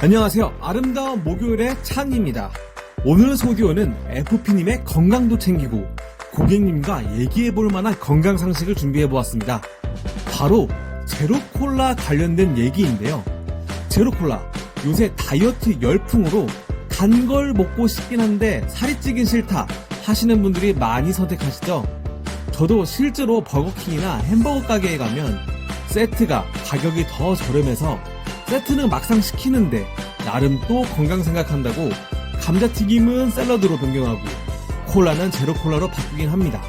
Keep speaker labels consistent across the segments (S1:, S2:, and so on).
S1: 안녕하세요. 아름다운 목요일의 찬입니다. 오늘 소디오는 FP님의 건강도 챙기고 고객님과 얘기해 볼 만한 건강 상식을 준비해 보았습니다. 바로 제로콜라 관련된 얘기인데요. 제로콜라, 요새 다이어트 열풍으로 단 걸 먹고 싶긴 한데 살이 찌긴 싫다 하시는 분들이 많이 선택하시죠? 저도 실제로 버거킹이나 햄버거 가게에 가면 세트가 가격이 더 저렴해서 세트는 막상 시키는데 나름 또 건강 생각한다고 감자튀김은 샐러드로 변경하고 콜라는 제로 콜라로 바꾸긴 합니다.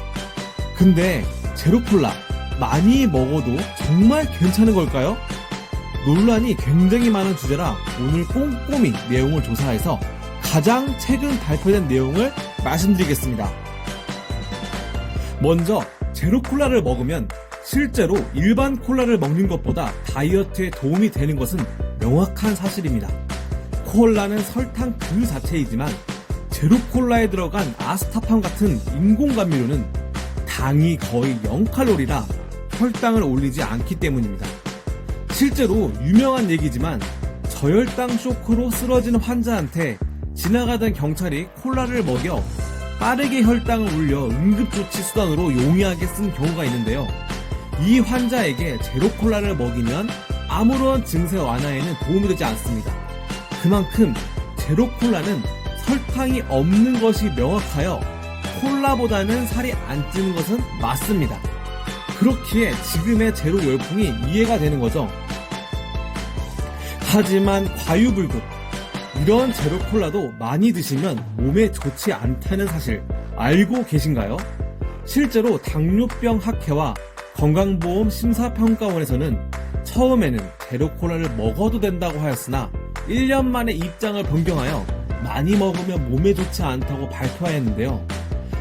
S1: 근데 제로 콜라 많이 먹어도 정말 괜찮은 걸까요? 논란이 굉장히 많은 주제라 오늘 꼼꼼히 내용을 조사해서 가장 최근 발표된 내용을 말씀드리겠습니다. 먼저 제로 콜라를 먹으면 실제로 일반 콜라를 먹는 것보다 다이어트에 도움이 되는 것은 명확한 사실입니다. 콜라는 설탕 그 자체이지만 제로 콜라에 들어간 아스타팜 같은 인공 감미료는 당이 거의 0칼로리라 혈당을 올리지 않기 때문입니다. 실제로 유명한 얘기지만 저혈당 쇼크로 쓰러진 환자한테 지나가던 경찰이 콜라를 먹여 빠르게 혈당을 올려 응급조치 수단으로 용이하게 쓴 경우가 있는데요. 이 환자에게 제로콜라를 먹이면 아무런 증세 완화에는 도움이 되지 않습니다. 그만큼 제로콜라는 설탕이 없는 것이 명확하여 콜라보다는 살이 안 찌는 것은 맞습니다. 그렇기에 지금의 제로 열풍이 이해가 되는 거죠. 하지만 과유불급 이런 제로 콜라도 많이 드시면 몸에 좋지 않다는 사실 알고 계신가요? 실제로 당뇨병 학회와 건강보험 심사평가원에서는 처음에는 제로 콜라를 먹어도 된다고 하였으나 1년 만에 입장을 변경하여 많이 먹으면 몸에 좋지 않다고 발표하였는데요.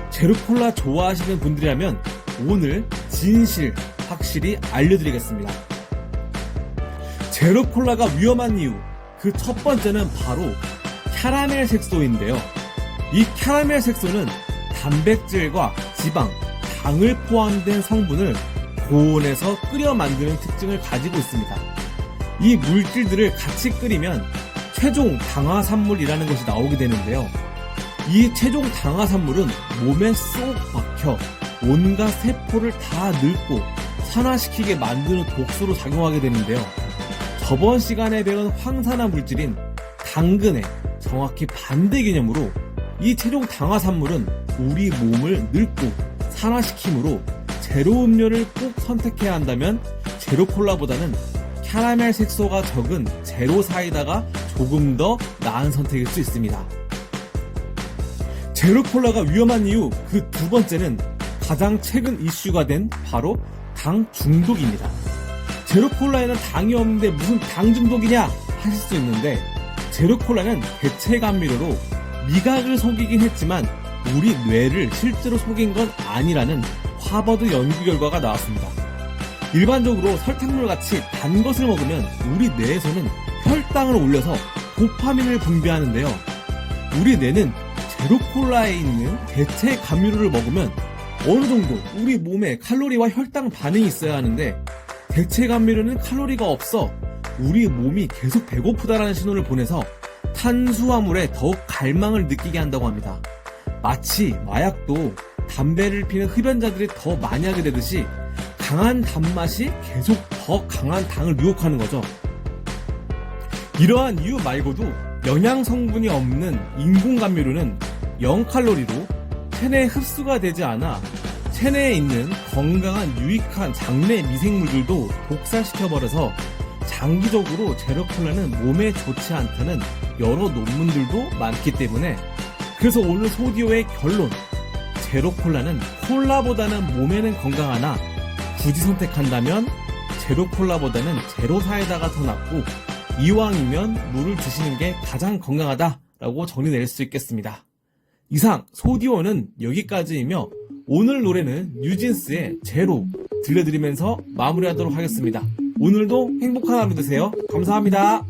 S1: 제로 콜라 좋아하시는 분들이라면 오늘 진실 확실히 알려드리겠습니다. 제로 콜라가 위험한 이유 그 첫 번째는 바로 캐러멜 색소인데요. 이 캐러멜 색소는 단백질과 지방, 당을 포함된 성분을 고온에서 끓여 만드는 특징을 가지고 있습니다. 이 물질들을 같이 끓이면 최종 당화산물이라는 것이 나오게 되는데요. 이 최종 당화산물은 몸에 쏙 박혀 온갖 세포를 다 늙고 산화시키게 만드는 독소로 작용하게 되는데요. 저번 시간에 배운 황산화 물질인 당근의 정확히 반대 개념으로 이 최종 당화산물은 우리 몸을 늙고 산화시키므로 제로 음료를 꼭 선택해야 한다면 제로 콜라보다는 캐러멜 색소가 적은 제로 사이다가 조금 더 나은 선택일 수 있습니다. 제로 콜라가 위험한 이유 그 두 번째는 가장 최근 이슈가 된 바로 당 중독입니다. 제로 콜라에는 당이 없는데 무슨 당 중독이냐 하실 수 있는데 제로 콜라는 대체 감미료로 미각을 속이긴 했지만 우리 뇌를 실제로 속인 건 아니라는 하버드 연구 결과가 나왔습니다. 일반적으로 설탕물 같이 단 것을 먹으면 우리 뇌에서는 혈당을 올려서 도파민을 분비하는데요. 우리 뇌는 제로콜라에 있는 대체 감미료를 먹으면 어느 정도 우리 몸에 칼로리와 혈당 반응이 있어야 하는데 대체 감미료는 칼로리가 없어 우리 몸이 계속 배고프다라는 신호를 보내서 탄수화물에 더욱 갈망을 느끼게 한다고 합니다. 마치 마약도 담배를 피는 흡연자들이 더 많이 하게 되듯이 강한 단맛이 계속 더 강한 당을 유혹하는 거죠. 이러한 이유 말고도 영양 성분이 없는 인공 감미료는 0칼로리로 체내에 흡수가 되지 않아 체내에 있는 건강한 유익한 장내 미생물들도 독살시켜버려서 장기적으로 제로콜라는 몸에 좋지 않다는 여러 논문들도 많기 때문에 그래서 오늘 소디오의 결론 제로콜라는 콜라보다는 몸에는 건강하나 굳이 선택한다면 제로콜라보다는 제로사에다가 더 낫고 이왕이면 물을 드시는 게 가장 건강하다라고 정리 내릴 수 있겠습니다. 이상 소디오는 여기까지이며 오늘 노래는 뉴진스의 제로 들려드리면서 마무리하도록 하겠습니다. 오늘도 행복한 하루 되세요. 감사합니다.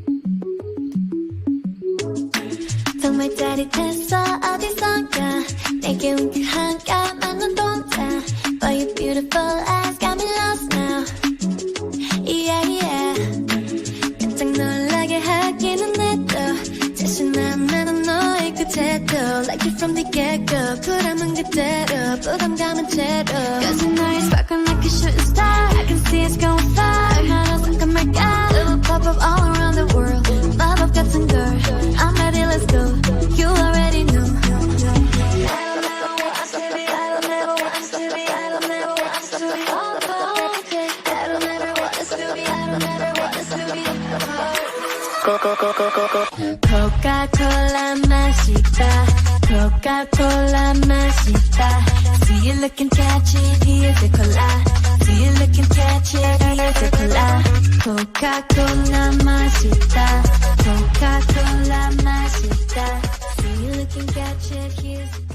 S2: 정말 짜릿했어 어디선가 지금 그 한가만 눈동자 But your beautiful eyes got me lost now. Yeah yeah 깜짝 놀라게 하기는 해도 나는 너의 Like you from the get go 그대로 부담감은 제로. Cause you sparkling like a shooting 코카콜라 맛있다 코카콜라 맛있다 See you looking catchy here's a cola See you looking catchy here's a cola 코카콜라 맛있다 코카콜라 맛있다 See you looking catchy here's a cola